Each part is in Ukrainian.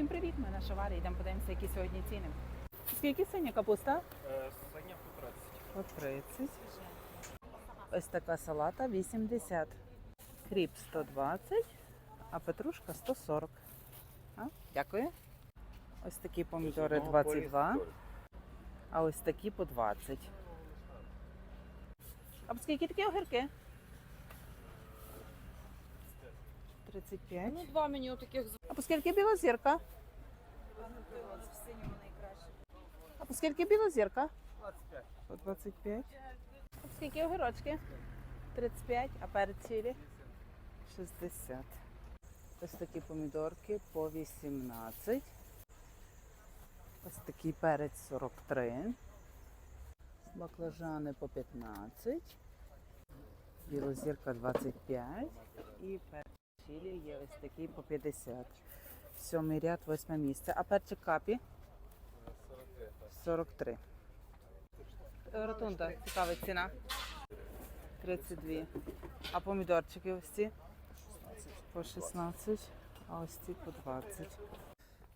Всім привіт! Ми на Шаварі. Йдемо подивимося, які сьогодні ціни. Скільки синя капуста? Е, Саня по 30. По 30. Ось така салата 80. Кріп 120, а петрушка 140. А? Дякую. Ось такі помідори 22, а ось такі по 20. А скільки такі огірки? 35. Ну, два мені отаких А по скільки біла зірка? А по скільки біла зірка? 25. По 25. А по скільки огірочки? 35, а перець чилі? 60. Ось такі помідорки по 18. Ось такий перець 43. Баклажани по 15. Білозірка 25. І перець чилі є ось такий по 50. Сьомий ряд, восьме місце. А перчик капі? 43. Ротунда, цікава ціна. 32. А помідорчики ось ці? По 16, а ось ці по 20.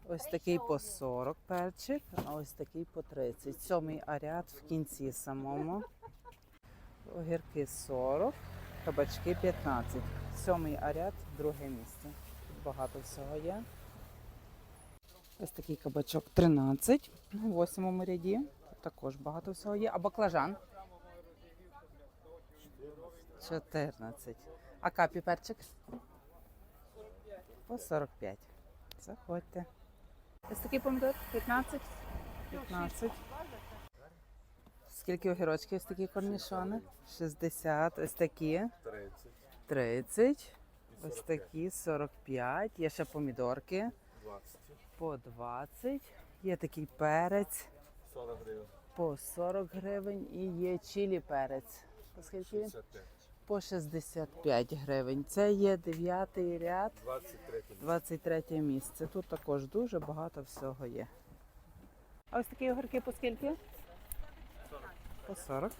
Ось такий по 40 перчик, а ось такий по 30. Сьомий аряд в кінці самому. Огірки 40, кабачки 15. Сьомий аряд, друге місце. Тут багато всього є. Ось такий кабачок 13 у восьмому ряді. Тут також багато всього є. А баклажан? 14. А капі перчик? По 45. Заходьте. Ось такий помідор 15. 15. Скільки огірочків ось такі корнішони? 60. Ось такі 30. 30. Ось такі 45. Є ще помідорки 20. по 20. Є такий перець 40 гривень. по 40 гривень і є чилі перець. По скільки він? 65. По 65 гривень. Це є 9 ряд, 23. 23 місце. Тут також дуже багато всього є. А ось такі огірки по скільки? По 40.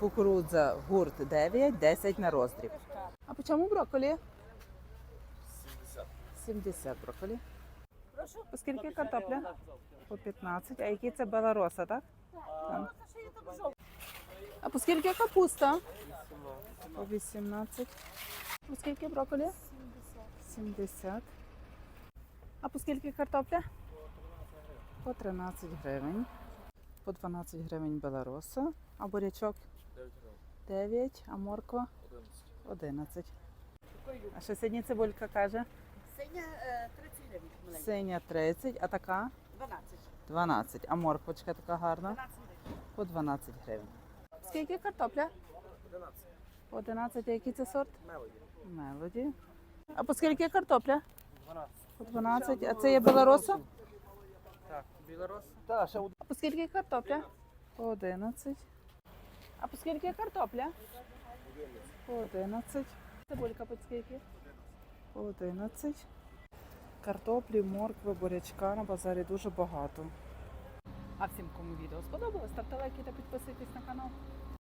Кукурудза гурт 9, 10 на роздріб. А по чому брокколі? 70. 70 брокколі. Прошу. По скільки картопля? По 15. А які це белароса, так? Так. А по скільки капуста? По 18. По скільки брокколі? 70. А по скільки картопля? По 13 гривень. По 12 гривень белароса. А бурячок 9 гривень. 9, а морква 11. 11. А що сьогодні цибулька каже? Синя е, 30 гривень. Синя 30, а така 12. 12. А морквочка така гарна 12 гривень. по 12 гривень. Скільки картопля? 11. По 11. Який це сорт? Мелоді. Мелоді. А по скільки картопля? 12. По 12. А це є белароса? Так, білорос. Так, ще А по скільки картопля? По 11. А по скільки картопля? По 11. Цибулька по скільки? По 11. Картоплі, моркви, бурячка на базарі дуже багато. А всім, кому відео сподобалось, ставте лайки та підписуйтесь на канал.